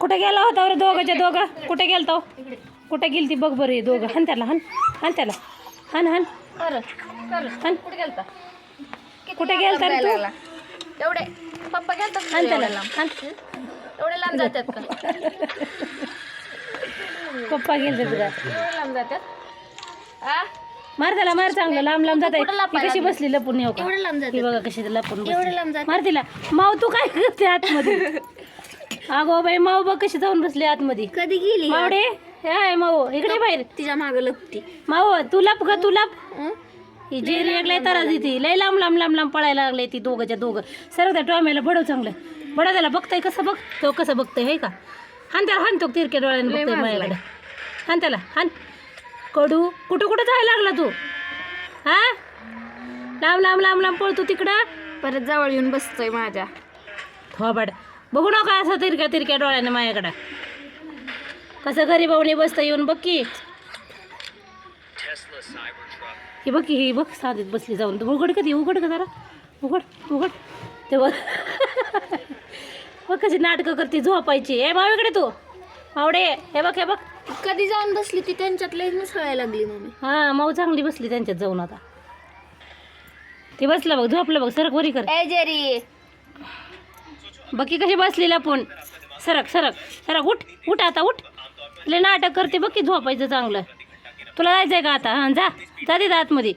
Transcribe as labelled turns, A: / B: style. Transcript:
A: कुठे गेला होता बरं दोघाच्या दोघं? कुठे गेलता हो? कुठे गेली ती बघ बरं हे दोघं. हान त्याला हान हान त्याला. हान हान. हान.
B: कुठे गेलता?
A: कुठे गेलता रे तू?
B: एवढे पप्पा गेलता का
A: हान त्याला
B: एवढे लांब जातात का?
A: पप्पा गेलते तुझा
B: एवढे लांब जातात? आ?
A: मार त्याला मार चांगलं. लांब लांब जात
B: लपायला
A: कशी? बसली लपून? येऊ का बघा कशी लपून मार तिला. माव तू काय करते आतमध्ये? अगो बाई माऊ बघ कशी जाऊन बसली आतमध्ये.
B: कधी गेली?
A: मावडे हाय माऊ इकडे बाहेर.
B: तिच्या माग लपती.
A: माऊ तू लप ग तू लप. ही? जी रेगलाय तारा ती लय लांब लांब लांब लांब पळायला लागले ती दोघंच्या दोघं. सर्व त्या टॉम्याला बडव चांगलं. बडव त्याला बघताय कसं बघ तो कसं बघतोय हे का? हान त्याला हान तो तिरके डोळ्याने बघतोय. माझ्याकडे हान त्याला हान. कडू कुठं कुठं जायला लागला तू? हा? लांब लांब लांब लांब पळतो तिकडं.
B: परत जवळ येऊन बसतोय माझ्या.
A: थोबाड. बघू नका असं तिरक्या तिरक्या डोळ्याने माझ्याकडं. कसं घरी भाऊने बसतं येऊन बघ की. ही बघ की ही बघ साधीत बसली जाऊन. उघड कधी उघड का जरा. उघड उघड. ते बघ. बघ कशी नाटकं करते झोपायची. ए मावीकडे तू. मावडे हे बघ हे बघ.
B: कधी जाऊन बसली ती त्यांच्यात लई मिसळायला लागली मम्मी.
A: हा माऊ चांगली बसली त्यांच्यात जाऊन आता. ते बसलं बघ झोपलं बघ सरक वरी कर.
B: ए जेरी.
A: बघी कशी बसलेला पण. सरक सरक सरक उठ उठ आता उठ. लय नाटक करते बघ की झोपायचं चांगलं. तुला जायचं आहे का आता? हां जा जा तिथं आतमध्ये.